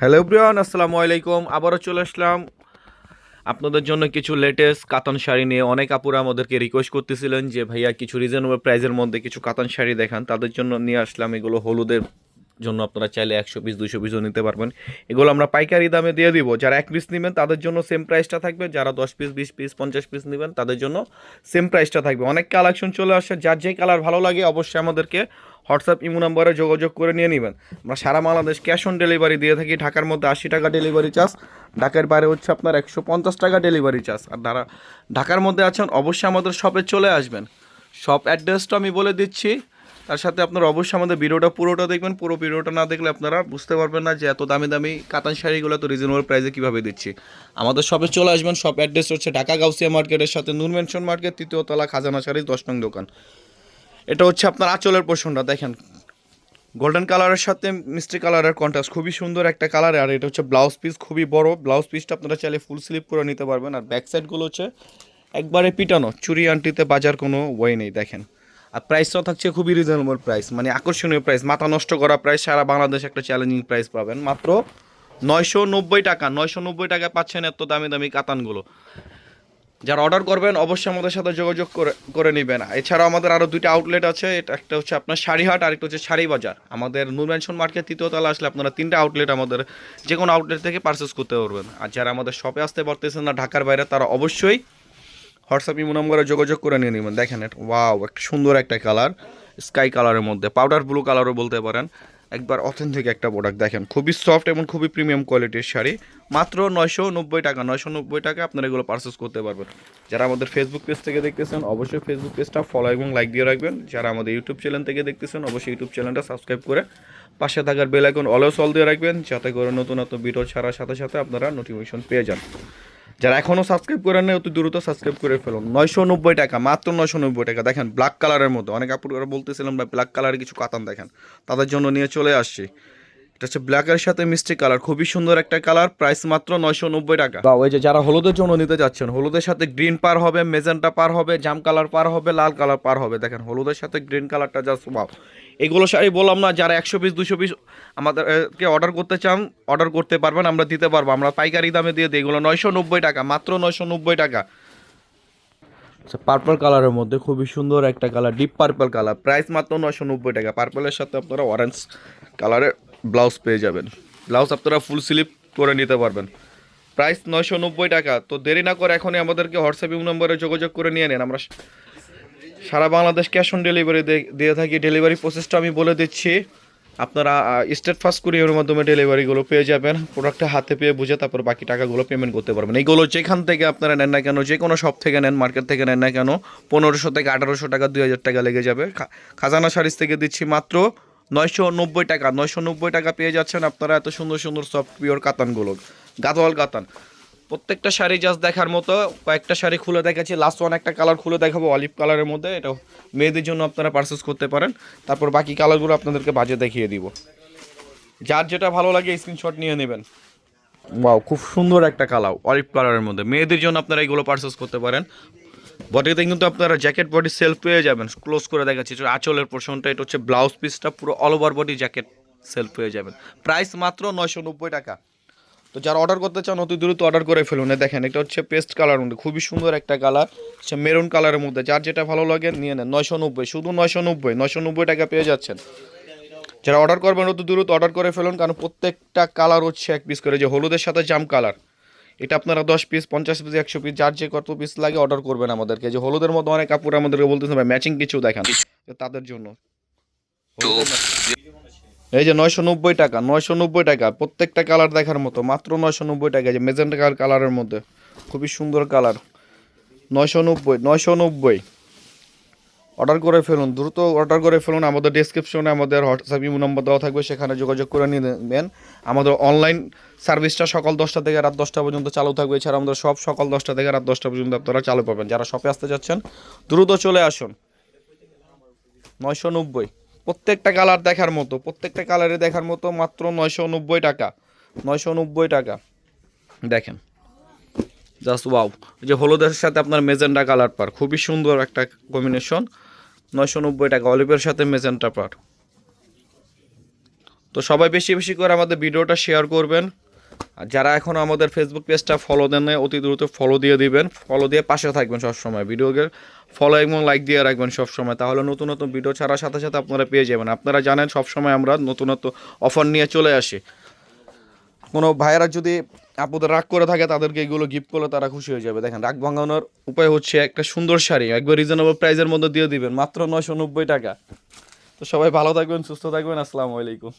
Hello Brian আসসালামু আলাইকুম। আবারও চলে আসলাম। আপনাদের জন্য কিছু লেটেস্ট কাতান শাড়ি নিয়ে অনেক আপুরা আমাদেরকে রিকোয়েস্ট করতেছিলেন যে, ভাইয়া, কিছু রিজনেবল প্রাইজের মধ্যে কিছু কাতান শাড়ি দেখান। তাদের জন্য নিয়ে আসলাম এগুলো হলুদের জন্য আপনারা চাইলে একশো পিস দুশো পিসও নিতে পারবেন। এগুলো আমরা পাইকারি দামে দিয়ে দিব। যারা এক পিস নেবেন, তাদের জন্য সেম প্রাইসটা থাকবে। যারা দশ পিস বিশ পিস পঞ্চাশ পিস নেবেন, তাদের জন্য সেম প্রাইসটা থাকবে। অনেক কালেকশন চলে আসে। যার যে কালার ভালো লাগে, অবশ্যই আমাদেরকে হোয়াটসঅ্যাপ, ইমো নাম্বারে যোগাযোগ করে নিয়ে নেবেন। আমরা সারা বাংলাদেশ ক্যাশ অন ডেলিভারি দিয়ে থাকি। ঢাকার মধ্যে আশি টাকা ডেলিভারি চার্জ ঢাকার বাইরে হচ্ছে আপনার একশো পঞ্চাশ টাকা ডেলিভারি চার্জ আর যারা ঢাকার মধ্যে আছেন, অবশ্যই আমাদের শপে চলে আসবেন। শপ অ্যাড্রেসটা আমি বলে দিচ্ছি। তার সাথে আপনারা অবশ্যই আমাদের ভিডিওটা, পুরোটা দেখবেন। পুরো ভিডিওটা না দেখলে আপনারা বুঝতে পারবেন না যে এত দামি দামি কাতান শাড়িগুলো তো রিজনেবল প্রাইসে কীভাবে দিচ্ছি। আমাদের শপে চলে আসবেন শপ অ্যাড্রেস হচ্ছে ঢাকা গাউসিয়া মার্কেটের সাথে নূর মেনশন মার্কেট তৃতীয় তলা খাজানা শাড়ি দশ নং দোকান। এটা হচ্ছে আপনার আঁচলের পোষণটা দেখেন। গোল্ডেন কালারের সাথে মিষ্টি কালারের কন্ট্রাস্ট খুবই সুন্দর একটা কালার আর এটা হচ্ছে ব্লাউজ পিস খুবই বড়। ব্লাউজ পিসটা আপনারা চাইলে ফুল স্লিপ করে নিতে পারবেন, আর ব্যাক সাইডগুলো হচ্ছে একবারে পিটানো। চুরি আন্টিতে বাজার কোনো ওয়ে নেই, দেখেন। আর প্রাইসটাও থাকছে খুবই রিজনেবল প্রাইস মানে আকর্ষণীয় প্রাইস মাথা নষ্ট করা প্রাইস সারা বাংলাদেশ একটা চ্যালেঞ্জিং প্রাইস পাবেন। মাত্র নয়শো নব্বই টাকা, নয়শো নব্বই টাকায় পাচ্ছেন এত দামি দামি কাতানগুলো। যারা অর্ডার করবেন, অবশ্যই আমাদের সাথে যোগাযোগ করে করে নেবেন। এছাড়াও আমাদের আরও দুইটা আউটলেট আছে, এটা একটা হচ্ছে আপনার শাড়িহাট আর একটা হচ্ছে শাড়ি বাজার আমাদের নুরম্যানশন মার্কেট তৃতীয় তলা আসলে আপনারা তিনটা আউটলেট আমাদের যে কোনো আউটলেট থেকে পারচেস করতে পারবেন। আর যারা আমাদের শপে আসতে পারতেছেন না, ঢাকার বাইরে, তারা অবশ্যই হোয়াটসঅ্যাপ, ইমো নম্বরে যোগাযোগ করে নিয়ে নেবেন। দেখেন ওয়াও একটা সুন্দর একটা কালার। স্কাই কালারের মধ্যে। পাউডার ব্লু কালারও বলতে পারেন। একবার অথেন্টিক একটা প্রোডাক্ট দেখেন, খুবই সফট এবং খুবই প্রিমিয়াম কোয়ালিটির শাড়ি। মাত্র নয়শো নব্বই টাকা। নয়শো নব্বই টাকা আপনারা এগুলো পারচেস করতে পারবেন। যারা আমাদের ফেসবুক পেজ থেকে দেখতেছেন, অবশ্যই ফেসবুক পেজটা ফলো এবং লাইক দিয়ে রাখবেন। যারা আমাদের ইউটিউব চ্যানেল থেকে দেখতেছেন, অবশ্যই ইউটিউব চ্যানেলটা সাবস্ক্রাইব করে পাশে থাকার বেল আইকন অল দিয়ে রাখবেন, যাতে করে নতুন নতুন ভিডিও ছাড়ার সাথে সাথে আপনারা নোটিফিকেশন পেয়ে যান। যারা এখনও সাবস্ক্রাইব করেন না অতি দ্রুত সাবস্ক্রাইব করে ফেলুন। নয়শো নব্বই টাকা, মাত্র নয়শো নব্বই টাকা। দেখেন ব্ল্যাক কালারের মধ্যে। অনেক আপুরা বলতেছিলাম, ভাই ব্ল্যাক কালারের কিছু কাতান দেখেন। তাদের জন্য নিয়ে চলে আসছি। এটা হচ্ছে ব্ল্যাকের সাথে মিষ্টি কালার খুবই সুন্দর একটা কালার প্রাইস মাত্র নয়শো নব্বই টাকা। বা, ওই যে যারা হলুদের জন্য নিতে যাচ্ছেন, হলুদের সাথে গ্রিন পার হবে, মেজেন্টা পার হবে, জাম কালার পার হবে, লাল কালার পার হবে। দেখেন, হলুদের সাথে গ্রিন কালারটা জাস্ট বাও এগুলো শাড়ি বললাম না যারা একশো পিস দুশো পিস আমাদেরকে অর্ডার করতে চান অর্ডার করতে পারবেন আমরা দিতে পারব। আমরা পাইকারি দামে দিয়ে দিই। এগুলো নয়শো নব্বই টাকা মাত্র নয়শো নব্বই টাকা। আচ্ছা পার্পল কালারের মধ্যে খুবই সুন্দর একটা colour deep purple colour price মাত্র নয়শো নব্বই টাকা। পার্পলের সাথে আপনারা অরেঞ্জ কালারের ব্লাউজ পেয়ে যাবেন। ব্লাউজ আপনারা ফুল স্লিপ করে নিতে পারবেন। প্রাইস নয়শো নব্বই টাকা। তো দেরি না করে এখনই আমাদেরকে হোয়াটসঅ্যাপ নম্বরে যোগাযোগ করে নিয়ে নেন। আমরা সারা বাংলাদেশ ক্যাশ অন ডেলিভারি দিয়ে থাকি। ডেলিভারি প্রসেসটা আমি বলে দিচ্ছি। আপনারা স্টেট ফার্স্ট কুরিয়ারের মাধ্যমে ডেলিভারিগুলো পেয়ে যাবেন। প্রোডাক্টটা হাতে পেয়ে বুঝে তারপর বাকি টাকাগুলো পেমেন্ট করতে পারবেন। এইগুলো যেখান থেকে আপনারা নেন না কেন যে কোনো শপ থেকে নেন মার্কেট থেকে নেন না কেন, পনেরোশো থেকে আঠারোশো টাকা, দুই হাজার টাকা লেগে যাবে। খাজানা শাড়িজ থেকে দিচ্ছি মাত্র নয়শো নব্বই টাকা। নয়শো নব্বই টাকা পেয়ে যাচ্ছেন আপনারা এত সুন্দর সুন্দর সফট পিওর কাতানগুলো। গাদোয়াল কাতান। প্রত্যেকটা শাড়ি জাস্ট দেখার মতো, কয়েকটা শাড়ি খুলে দেখাচ্ছি লাস্ট ওয়ান একটা কালার খুলে দেখাবো অলিভ কালারের মধ্যে এটা মেয়েদের জন্য আপনারা পারচেস করতে পারেন। তারপর বাকি কালারগুলো আপনাদেরকে বাজে দেখিয়ে দিব। যার যেটা ভালো লাগে স্ক্রিনশট নিয়ে নেবেন। ওয়াও খুব সুন্দর একটা কালার অলিভ কালারের মধ্যে। মেয়েদের জন্য আপনারা এগুলো পারচেস করতে পারেন। বডিতে কিন্তু আপনারা জ্যাকেট বডি সেলফ পেয়ে যাবেন। ক্লোজ করে দেখাচ্ছি আঁচলের পোর্শনটা এটা হচ্ছে ব্লাউজ পিসটা পুরো all over body jacket self পেয়ে যাবেন। প্রাইস মাত্র নয়শো নব্বই টাকা। তো যারা অর্ডার করতে চান অতি দ্রুত অর্ডার করে ফেলুন। দেখেন এটা হচ্ছে পেস্ট কালার মধ্যে খুবই সুন্দর একটা কালার হচ্ছে মেরুন কালারের মধ্যে। যার যেটা ভালো লাগে নিয়ে নেন। নয়শো নব্বই শুধু নয়শো নব্বই নয়শো নব্বই টাকা পেয়ে যাচ্ছেন। যারা অর্ডার করবেন অতি দ্রুত অর্ডার করে ফেলুন কারণ প্রত্যেকটা কালার হচ্ছে এক পিস করে। যে হলুদের সাথে জাম কালার এটা আপনারা দশ পিস পঞ্চাশ পিস একশো পিস যার যে কত পিস লাগে অর্ডার করবেন আমাদেরকে। যে হলুদের মধ্যে অনেক কাপড় আমাদেরকে বলতেছে ভাই ম্যাচিং কিছু দেখান। তাদের জন্য। এই যে নয়শো নব্বই টাকা, নয়শো নব্বই টাকা, প্রত্যেকটা কালার দেখার মতো, মাত্র নয়শো নব্বই টাকা যে মেজেন্টা কালারের মধ্যে, খুবই সুন্দর কালার নয়শো নব্বই নয়শো নব্বই। অর্ডার করে ফেলুন, দ্রুত অর্ডার করে ফেলুন, আমাদের ডিসক্রিপশনে আমাদের হোয়াটসঅ্যাপ ইমো নম্বর দেওয়া থাকবে, সেখানে যোগাযোগ করে নেবেন। আমাদের অনলাইন সার্ভিসটা সকাল দশটা থেকে রাত দশটা পর্যন্ত চালু থাকবে, এছাড়া আমাদের সব সকাল দশটা থেকে রাত দশটা পর্যন্ত আপনারা চালু পাবেন। যারা শপে আসতে যাচ্ছেন, দ্রুত চলে আসুন। নয়শো নব্বই। প্রত্যেকটা কালার দেখার মতো, প্রত্যেকটা কালারে দেখার মতো মাত্র নয়শো নব্বই টাকা, নয়শো নব্বই টাকা। দেখেন জাস্ট ওয়াও যে হলুদের সাথে আপনার মেজেন্টা কালার পার, খুবই সুন্দর একটা কম্বিনেশন নয়শো নব্বই টাকা, অলিভের সাথে মেজেন্টা পার। তো সবাই বেশি বেশি করে আমাদের ভিডিওটা শেয়ার করবেন। যারা এখনও আমাদের ফেসবুক পেজটা ফলো দেন অতি দ্রুত ফলো দিয়ে দিবেন। ফলো দিয়ে পাশে থাকবেন সবসময়। ভিডিওকে ফলো এবং লাইক দিয়ে রাখবেন সবসময়। তাহলে নতুন নতুন ভিডিও ছাড়ার সাথে সাথে আপনারা পেয়ে যাবেন। আপনারা জানেন সবসময় আমরা নতুন নতুন অফার নিয়ে চলে আসি। কোনো ভাইয়েরা যদি আপুদের রাগ করে থাকে, তাদেরকে এগুলো গিফট করলে তারা খুশি হয়ে যাবে। দেখেন, রাগ ভাঙানোর উপায় হচ্ছে একটা সুন্দর শাড়ি। একবার রিজনেবল প্রাইসের মধ্যে দিয়ে দিবেন। মাত্র নয়শো নব্বই টাকা। তো সবাই ভালো থাকবেন, সুস্থ থাকবেন। আসসালামু আলাইকুম।